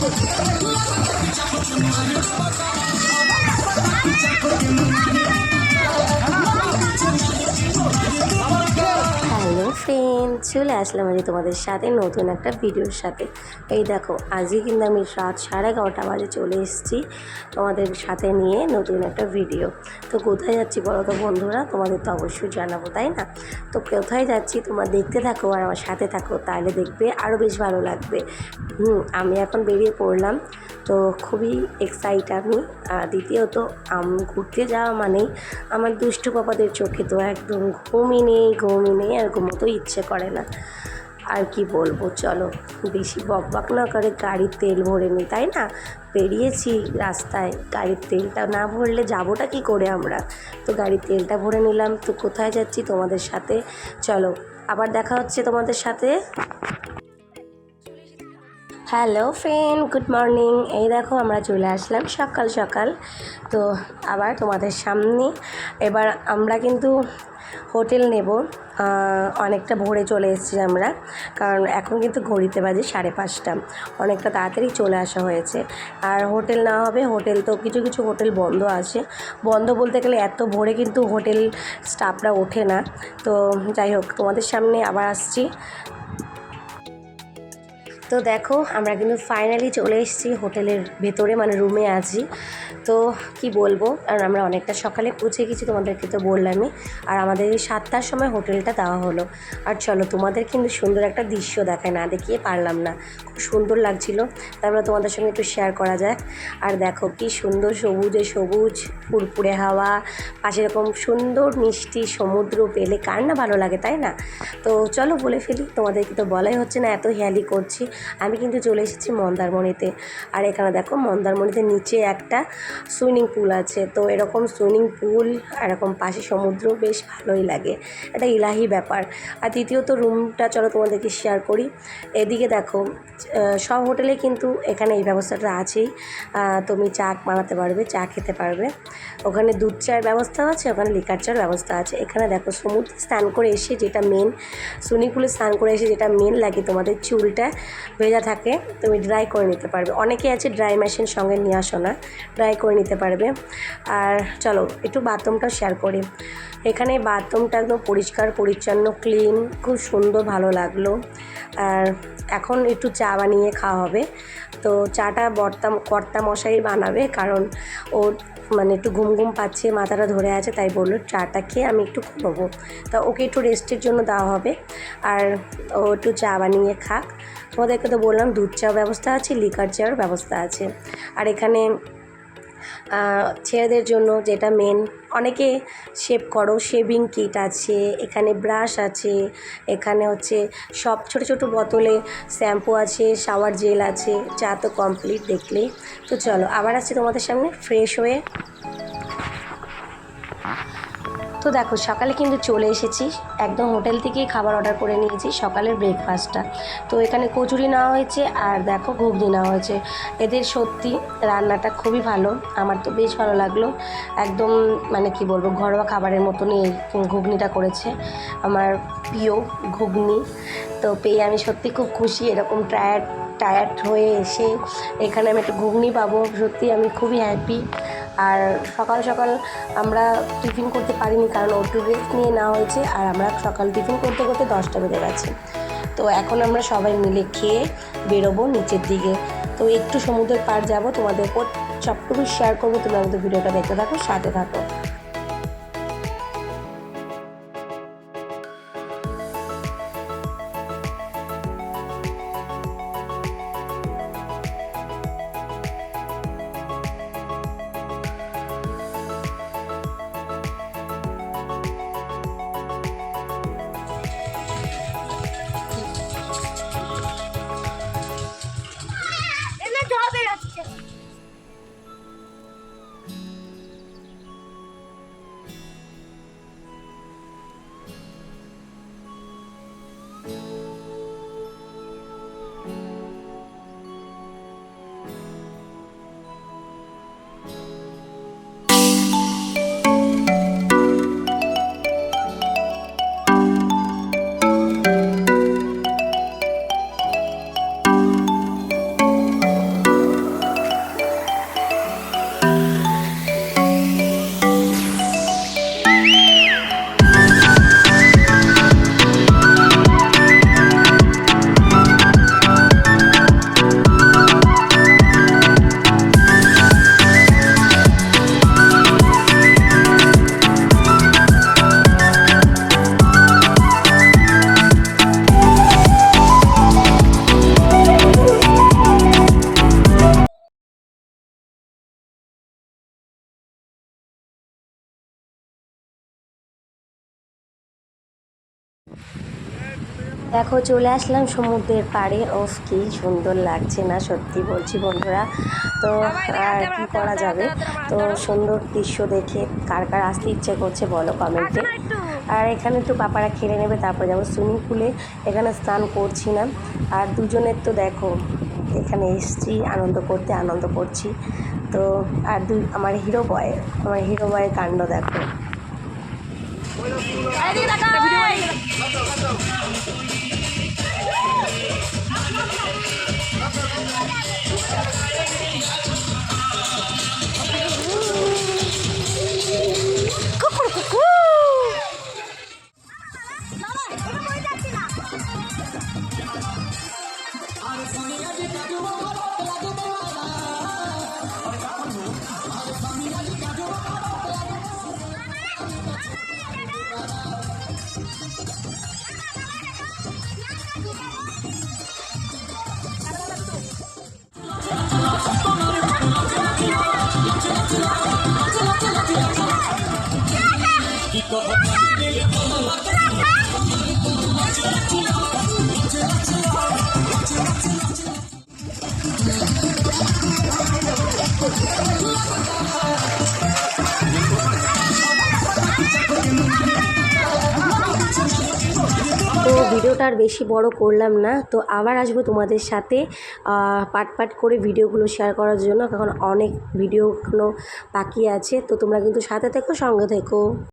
Hello চলে আসলাম আজকে তোমাদের সাথে নতুন একটা ভিডিওর সাথে। এই দেখো, আজকে কিন্তু আমি রাত সাড়ে এগারোটা বাজে চলে এসেছি তোমাদের সাথে নিয়ে নতুন একটা ভিডিও। তো কোথায় যাচ্ছি বলো তো বন্ধুরা? তোমাদের তো অবশ্যই জানাব, তাই না? তো কোথায় যাচ্ছি তোমরা দেখতে থাকো আর আমার সাথে থাকো, তাহলে দেখবে আরও বেশ ভালো লাগবে। হুম, আমি এখন বেরিয়ে পড়লাম। তো খুবই এক্সাইট আমি। আর দ্বিতীয়ত, আম, ঘুরতে যাওয়া মানেই আমার দুষ্টু পাপাদের চোখে তো একদম ঘুমই নেই ঘুমই নেই, আর ঘুমোতেও ইচ্ছে করে না। আর কি বলব, চলো, বেশি বকবাক না করে গাড়ির তেল ভরে নিই তাই না? বেরিয়েছি রাস্তায়, গাড়ির তেলটা না ভরলে যাবোটা কি করে আমরা? তো গাড়ির তেলটা ভরে নিলাম, তো কোথায় যাচ্ছি তোমাদের সাথে? চলো, আবার দেখা হচ্ছে তোমাদের সাথে। Hello friend, good morning. এই দেখো, আমরা চলে আসলাম সকাল সকাল। তো আবার তোমাদের সামনে। এবার আমরা কিন্তু হোটেল নেব অনেকটা ভোরে চলে এসেছি আমরা, কারণ এখন কিন্তু ঘড়িতে বাজে সাড়ে পাঁচটা। অনেকটা তাড়াতাড়ি চলে আসা হয়েছে। আর হোটেল না হবে, হোটেল তো কিছু কিছু হোটেল বন্ধ আছে। বন্ধ বলতে গেলে এত ভোরে কিন্তু হোটেল স্টাফরা ওঠে না। তো যাই হোক, তোমাদের সামনে আবার আসছি। তো দেখো, আমরা কিন্তু ফাইনালি চলে এসেছি হোটেলের ভেতরে মানে রুমে আছি। তো কি বলব? আর আমরা অনেকটা সকালে পৌঁছে গেছি তোমাদেরকে তো বললামই। আর আমাদের এই সাতটার সময় হোটেলটা দেওয়া হলো। আর চলো, তোমাদের কিন্তু সুন্দর একটা দৃশ্য দেখায়, না দেখিয়ে পারলাম না। খুব সুন্দর লাগছিল। তারপরে তোমাদের সঙ্গে একটু শেয়ার করা যায়। আর দেখো কি সুন্দর সবুজে সবুজ, ফুরফুরে হাওয়া, পাশে এরকম সুন্দর মিষ্টি সমুদ্র পেলে কার না ভালো লাগে, তাই না? তো চলো বলে ফেলি, তোমাদেরকে তো বলাই হচ্ছে না, এত হেয়ালি করছি। আমি কিন্তু চলে এসেছি মন্দারমণিতে। আর এখানে দেখো মন্দারমণিতে নিচে একটা সুইমিং পুল আছে। তো এরকম সুইমিং পুল এরকম পাশে সমুদ্র বেশ ভালোই লাগে। এটা ইলাহি ব্যাপার। আর দ্বিতীয়ত রুমটা চলো তোমাদেরকে শেয়ার করি। এদিকে দেখো সব হোটেলে কিন্তু এখানে এই ব্যবস্থাটা আছেই। তুমি চা বানাতে পারবে, চা খেতে পারবে। ওখানে দুধ চায়ের ব্যবস্থা আছে, ওখানে লিকার চার ব্যবস্থা আছে। এখানে দেখো সমুদ্রে স্নান করে এসে যেটা মেন সুইমিং পুলে স্নান করে এসে যেটা মেন লাগে তোমাদের, চুলটা ভেজা থাকে, তুমি ড্রাই করে নিতে পারবে। অনেকে আছে ড্রাই মেশিন সঙ্গে নিয়ে আসো না। ড্রাই করে নিতে পারবে। আর চলো, একটু বাথরুমটা শেয়ার করি। এখানে বাথরুমটা একদম পরিষ্কার, পরিচ্ছন্ন ক্লিন খুব সুন্দর, ভালো লাগল। আর এখন একটু চা বানিয়ে খাওয়া হবে। তো চাটা বর্তা কর্তা মশাই বানাবে, কারণ ও মানে একটু ঘুম ঘুম পাচ্ছে, মাথাটা ধরে আছে, তাই বলল চাটা খেয়ে আমি একটু ঘুমোবো। তা ওকে একটু রেস্টের জন্য দেওয়া হবে। আর ও একটু চা বানিয়ে খাক। তোমাদেরকে তো বললাম, দুধ চা ব্যবস্থা আছে লিকার চার ব্যবস্থা আছে। আর এখানে ছেলেদের জন্য যেটা মেন অনেকে শেভ করো শেভিং কিট আছে, এখানে ব্রাশ আছে, এখানে হচ্ছে সব ছোট ছোট বোতলে শ্যাম্পু আছে শাওয়ার জেল আছে চা তো কমপ্লিট দেখলে তো চলো, আবার আসছি তোমাদের সামনে ফ্রেশ হয়ে তো দেখো, সকালে কিন্তু চলে এসেছি। একদম হোটেল থেকেই খাবার অর্ডার করে নিয়েছি, সকালের ব্রেকফাস্টটা তো এখানে কচুরি নেওয়া হয়েছে আর দেখো ঘুগনি নেওয়া হয়েছে। এদের সত্যি রান্নাটা খুবই ভালো, আমার তো বেশ ভালো লাগল। একদম মানে কি বলব, ঘরোয়া খাবারের মতনই এই ঘুগনিটা করেছে। আমার প্রিয় ঘুগনি। তো পেয়ে আমি সত্যি খুব খুশি, এরকম টায়ার্ড টায়ার্ড হয়ে এসে এখানে আমি একটু ঘুগনি পাবো। সত্যি আমি খুবই হ্যাপি আর সকাল সকাল আমরা টিফিন করতে পারিনি কারণ ওটু রেস্ট নিয়ে নেওয়া হয়েছে আর আমরা সকাল টিফিন করতে করতে দশটা বেজে গেছে। তো এখন আমরা সবাই মিলে খেয়ে বেরোবো নিচের দিকে। তো একটু সমুদ্রের পার যাব, তোমাদের সবটুকু শেয়ার করব, তুমি আমাদের ভিডিওটা দেখতে থাকো, সাথে থাকো। দেখো চলে আসলাম সমুদ্রের পাড়ে। ওফ কি সুন্দর লাগছে না সত্যি বলছি বন্ধুরা। তো আর কি করা যাবে? তো সুন্দর দৃশ্য দেখে কার কার আসতে ইচ্ছে করছে বলো কমেন্টে আর এখানে একটু পাপারা খেলে নেবে তারপর যাব সুইমিং পুলে এখানে স্নান করছি না। আর দুজনের তো দেখো এখানে এসছি আনন্দ করতে আনন্দ করছি। তো আর দুই আমার হিরো বয় আমার হিরো বয়ের কাণ্ড দেখো তো ভিডিওটা আর বেশি বড় করলাম না। তো আবার আসব তোমাদের সাথে পাট পাট করে ভিডিওগুলো শেয়ার করার জন্য। কারণ অনেক ভিডিওগুলো বাকি আছে। তো তোমরা কিন্তু সাথে থেকো, সঙ্গে থেকো।